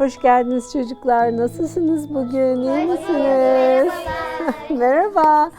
Hoş geldiniz çocuklar. Nasılsınız bugün? İyi misiniz? Merhaba.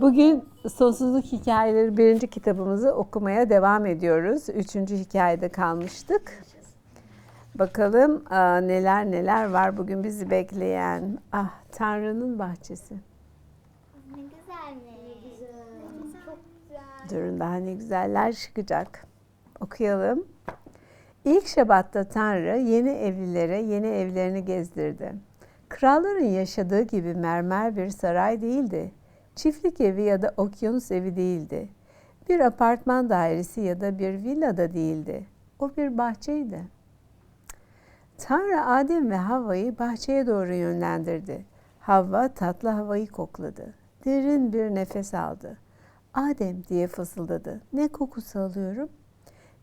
Bugün Sonsuzluk Hikayeleri birinci kitabımızı okumaya devam ediyoruz. Üçüncü hikayede kalmıştık. Bakalım aa, neler neler var bugün bizi bekleyen. Ah Tanrı'nın bahçesi. Ne güzel? Ne güzel. Çok güzel. Durun daha ne güzeller çıkacak. Okuyalım. İlk Şabat'ta Tanrı yeni evlilere yeni evlerini gezdirdi. Kralların yaşadığı gibi mermer bir saray değildi. Çiftlik evi ya da okyanus evi değildi. Bir apartman dairesi ya da bir villa da değildi. O bir bahçeydi. Tanrı Adem ve Havva'yı bahçeye doğru yönlendirdi. Havva tatlı havayı kokladı. Derin bir nefes aldı. Adem diye fısıldadı. Ne kokusu alıyorum?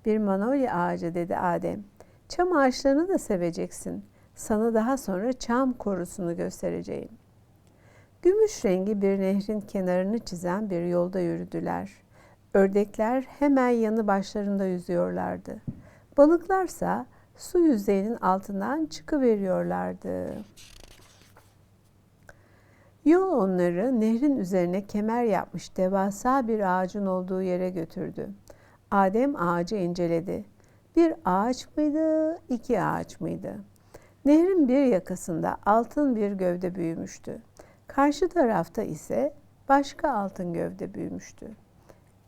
Bir manolya ağacı dedi Adem. Çam ağaçlarını da seveceksin. Sana daha sonra çam korusunu göstereceğim. Gümüş rengi bir nehrin kenarını çizen bir yolda yürüdüler. Ördekler hemen yanı başlarında yüzüyorlardı. Balıklarsa su yüzeyinin altından çıkıveriyorlardı. Yol onları nehrin üzerine kemer yapmış devasa bir ağacın olduğu yere götürdü. Adem ağacı inceledi. Bir ağaç mıydı, iki ağaç mıydı? Nehrin bir yakasında altın bir gövde büyümüştü. Karşı tarafta ise başka altın gövde büyümüştü.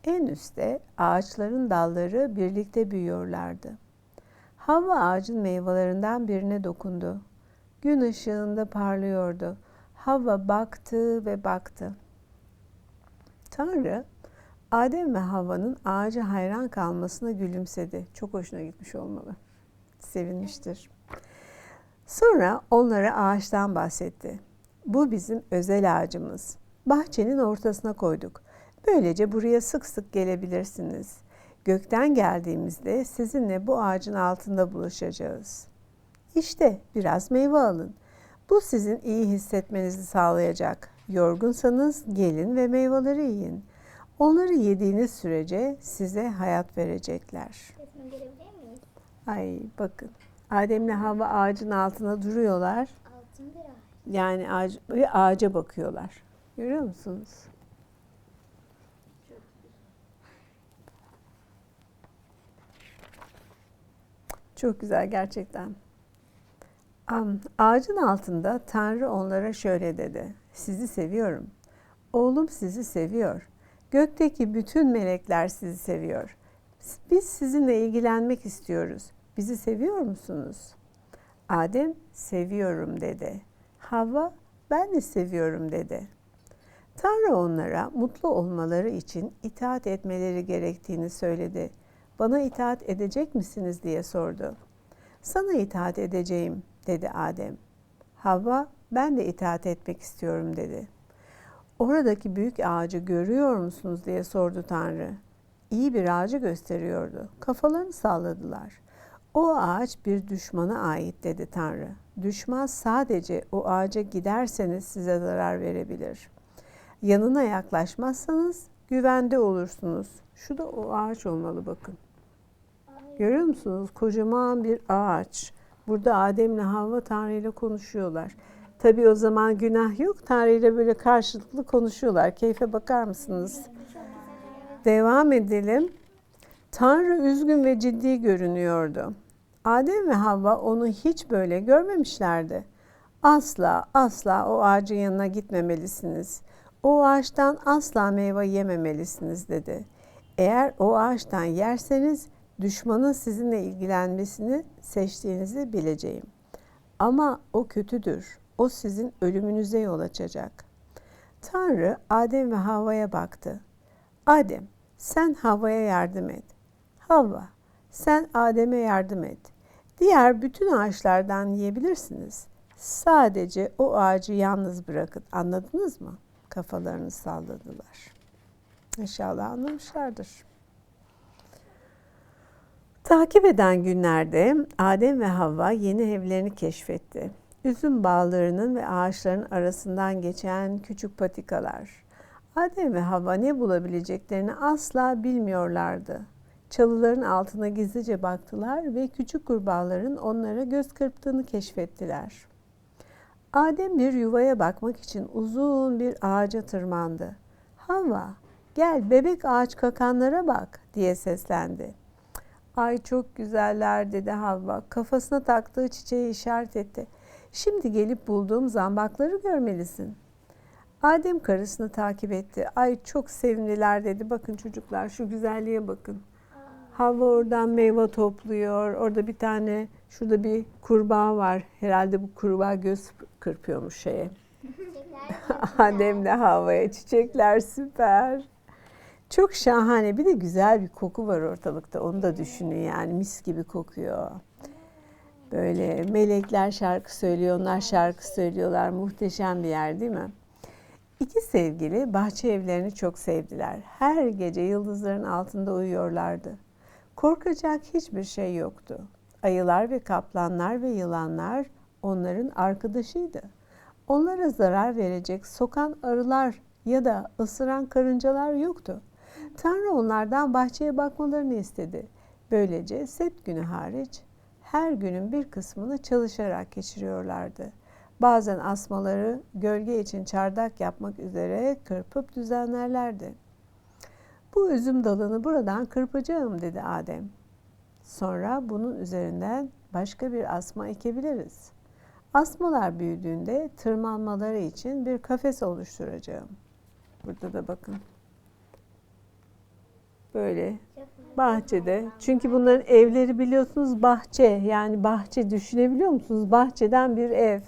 En üstte ağaçların dalları birlikte büyüyorlardı. Havva ağacın meyvelerinden birine dokundu. Gün ışığında parlıyordu. Havva baktı ve baktı. Tanrı Adem ve Havva'nın ağaca hayran kalmasına gülümsedi. Çok hoşuna gitmiş olmalı. Sevinmiştir. Sonra onlara ağaçtan bahsetti. Bu bizim özel ağacımız. Bahçenin ortasına koyduk. Böylece buraya sık sık gelebilirsiniz. Gökten geldiğimizde sizinle bu ağacın altında buluşacağız. İşte biraz meyve alın. Bu sizin iyi hissetmenizi sağlayacak. Yorgunsanız gelin ve meyveleri yiyin. Onları yediğiniz sürece size hayat verecekler. Ay bakın. Adem'le Havva ağacın altına duruyorlar. Altın bir ağaç. Yani ağaç, ve ağaca bakıyorlar. Görüyor musunuz? Çok güzel gerçekten. Ağacın altında Tanrı onlara şöyle dedi. Sizi seviyorum. Oğlum sizi seviyor. Gökteki bütün melekler sizi seviyor. Biz sizinle ilgilenmek istiyoruz. Bizi seviyor musunuz? Adem seviyorum dedi. Havva ben de seviyorum dedi. Tanrı onlara mutlu olmaları için itaat etmeleri gerektiğini söyledi. Bana itaat edecek misiniz diye sordu. Sana itaat edeceğim dedi Adem. Havva ben de itaat etmek istiyorum dedi. Oradaki büyük ağacı görüyor musunuz diye sordu Tanrı. İyi bir ağacı gösteriyordu. Kafalarını salladılar. O ağaç bir düşmana ait dedi Tanrı. Düşman sadece o ağaca giderseniz size zarar verebilir. Yanına yaklaşmazsanız güvende olursunuz. Şu da o ağaç olmalı bakın. Görüyor musunuz? Kocaman bir ağaç. Burada Adem'le Havva Tanrı ile konuşuyorlar. Tabii o zaman günah yok. Tanrı ile böyle karşılıklı konuşuyorlar. Keyfe bakar mısınız? Devam edelim. Tanrı üzgün ve ciddi görünüyordu. Adem ve Havva onu hiç böyle görmemişlerdi. Asla asla o ağacın yanına gitmemelisiniz. O ağaçtan asla meyve yememelisiniz dedi. Eğer o ağaçtan yerseniz düşmanın sizinle ilgilenmesini seçtiğinizi bileceğim. Ama o kötüdür. O sizin ölümünüze yol açacak. Tanrı Adem ve Havva'ya baktı. Adem, sen Havva'ya yardım et. Havva, sen Adem'e yardım et. Diğer bütün ağaçlardan yiyebilirsiniz. Sadece o ağacı yalnız bırakın. Anladınız mı? Kafalarını salladılar. İnşallah anlamışlardır. Takip eden günlerde Adem ve Havva yeni evlerini keşfetti. Üzüm bağlarının ve ağaçların arasından geçen küçük patikalar. Adem ve Havva ne bulabileceklerini asla bilmiyorlardı. Çalıların altına gizlice baktılar ve küçük kurbağaların onlara göz kırptığını keşfettiler. Adem bir yuvaya bakmak için uzun bir ağaca tırmandı. Havva, gel bebek ağaç kakanlara bak diye seslendi. Ay çok güzeller dedi Havva. Kafasına taktığı çiçeği işaret etti. Şimdi gelip bulduğum zambakları görmelisin. Adem karısını takip etti. Ay çok sevimliler dedi. Bakın çocuklar şu güzelliğe bakın. Havva oradan meyve topluyor. Orada bir tane şurada bir kurbağa var. Herhalde bu kurbağa göz kırpıyormuş şeye. Adem'le Havva'ya çiçekler süper. Çok şahane. Bir de güzel bir koku var ortalıkta. Onu da düşünün yani mis gibi kokuyor. Böyle melekler şarkı söylüyor, onlar şarkı söylüyorlar. Muhteşem bir yer değil mi? İki sevgili bahçe evlerini çok sevdiler. Her gece yıldızların altında uyuyorlardı. Korkacak hiçbir şey yoktu. Ayılar ve kaplanlar ve yılanlar onların arkadaşıydı. Onlara zarar verecek sokan arılar ya da ısıran karıncalar yoktu. Tanrı onlardan bahçeye bakmalarını istedi. Böylece set günü hariç her günün bir kısmını çalışarak geçiriyorlardı. Bazen asmaları gölge için çardak yapmak üzere kırpıp düzenlerlerdi. Bu üzüm dalını buradan kırpacağım dedi Adem. Sonra bunun üzerinden başka bir asma ekebiliriz. Asmalar büyüdüğünde tırmanmaları için bir kafes oluşturacağım. Burada da bakın. Böyle bahçede. Çünkü bunların evleri biliyorsunuz bahçe. Yani bahçe düşünebiliyor musunuz? Bahçeden bir ev.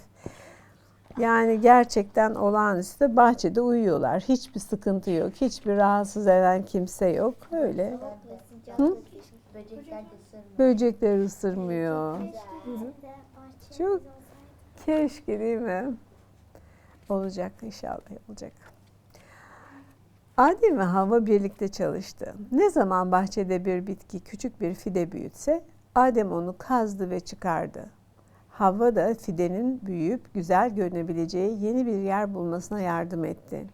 Yani gerçekten olağanüstü bahçede uyuyorlar. Hiçbir sıkıntı yok. Hiçbir rahatsız eden kimse yok. Öyle. Hı? Böcekler ısırmıyor. Çok keşke değil mi? Olacak inşallah olacak. Adem ve Havva birlikte çalıştı. Ne zaman bahçede bir bitki küçük bir fide büyütse Adem onu kazdı ve çıkardı. Havva da fidenin büyüyüp güzel görünebileceği yeni bir yer bulmasına yardım etti.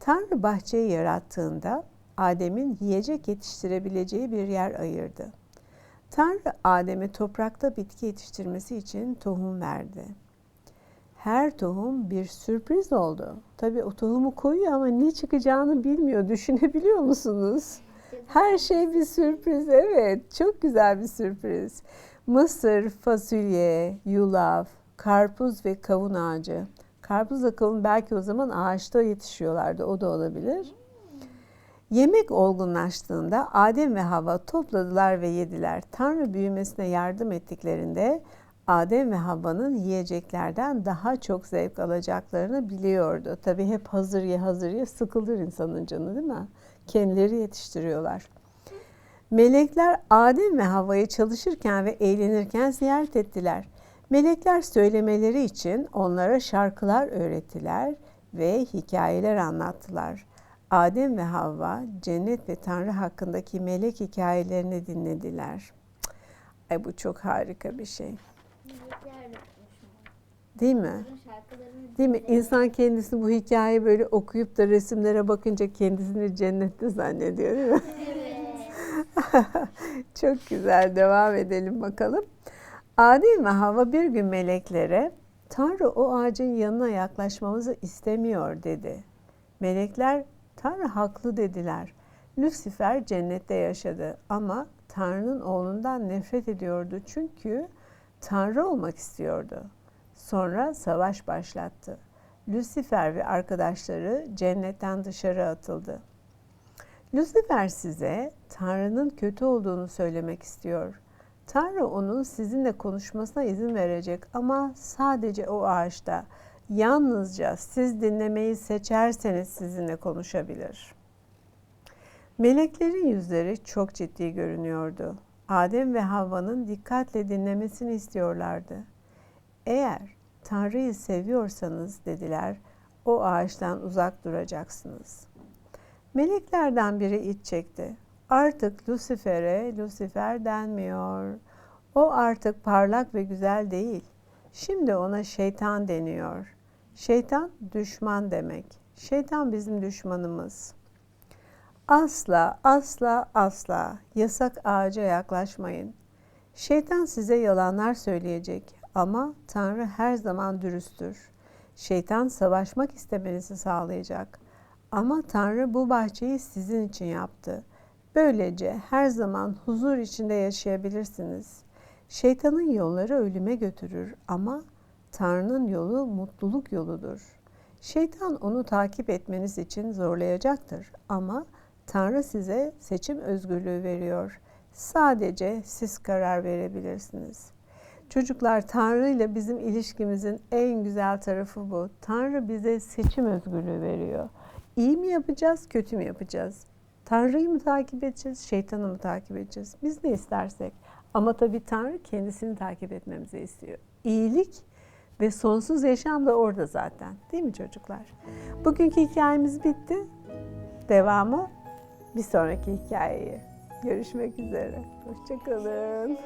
Tanrı bahçeyi yarattığında Adem'in yiyecek yetiştirebileceği bir yer ayırdı. Tanrı Adem'e toprakta bitki yetiştirmesi için tohum verdi. Her tohum bir sürpriz oldu. Tabii o tohumu koyuyor ama ne çıkacağını bilmiyor. Düşünebiliyor musunuz? Her şey bir sürpriz. Evet, çok güzel bir sürpriz. Mısır, fasulye, yulaf, karpuz ve kavun ağacı. Karpuzla kavun belki o zaman ağaçta yetişiyorlardı. O da olabilir. Yemek olgunlaştığında Adem ve Havva topladılar ve yediler. Tanrı büyümesine yardım ettiklerinde Adem ve Havva'nın yiyeceklerden daha çok zevk alacaklarını biliyordu. Tabii hep hazır ye hazır ye sıkılır insanın canı değil mi? Kendileri yetiştiriyorlar. Melekler Adem ve Havva'yı çalışırken ve eğlenirken ziyaret ettiler. Melekler söylemeleri için onlara şarkılar öğrettiler ve hikayeler anlattılar. Adem ve Havva cennet ve Tanrı hakkındaki melek hikayelerini dinlediler. Ay bu çok harika bir şey. Değil mi? Değil mi? İnsan kendisi bu hikayeyi böyle okuyup da resimlere bakınca kendisini cennette zannediyor değil mi? Çok güzel. Devam edelim bakalım. Adem ve Havva bir gün meleklere Tanrı o ağacın yanına yaklaşmamızı istemiyor dedi. Melekler Tanrı haklı dediler. Lucifer cennette yaşadı ama Tanrı'nın oğlundan nefret ediyordu çünkü Tanrı olmak istiyordu. Sonra savaş başlattı. Lucifer ve arkadaşları cennetten dışarı atıldı. Lucifer size Tanrı'nın kötü olduğunu söylemek istiyor. Tanrı onun sizinle konuşmasına izin verecek ama sadece o ağaçta. Yalnızca siz dinlemeyi seçerseniz sizinle konuşabilir. Meleklerin yüzleri çok ciddi görünüyordu. Adem ve Havva'nın dikkatle dinlemesini istiyorlardı. Eğer Tanrı'yı seviyorsanız dediler, o ağaçtan uzak duracaksınız. Meleklerden biri iç çekti. Artık Lucifer'e Lucifer denmiyor. O artık parlak ve güzel değil. Şimdi ona şeytan deniyor. Şeytan düşman demek. Şeytan bizim düşmanımız. Asla, asla, asla yasak ağaca yaklaşmayın. Şeytan size yalanlar söyleyecek ama Tanrı her zaman dürüsttür. Şeytan savaşmak istemenizi sağlayacak. Ama Tanrı bu bahçeyi sizin için yaptı. Böylece her zaman huzur içinde yaşayabilirsiniz. Şeytanın yolları ölüme götürür ama Tanrı'nın yolu mutluluk yoludur. Şeytan onu takip etmeniz için zorlayacaktır ama Tanrı size seçim özgürlüğü veriyor. Sadece siz karar verebilirsiniz. Çocuklar Tanrı ile bizim ilişkimizin en güzel tarafı bu. Tanrı bize seçim özgürlüğü veriyor. İyi mi yapacağız, kötü mü yapacağız? Tanrı'yı mı takip edeceğiz, şeytanı mı takip edeceğiz? Biz ne istersek. Ama tabii Tanrı kendisini takip etmemizi istiyor. İyilik ve sonsuz yaşam da orada zaten. Değil mi çocuklar? Bugünkü hikayemiz bitti. Devamı bir sonraki hikayeye. Görüşmek üzere. Hoşçakalın.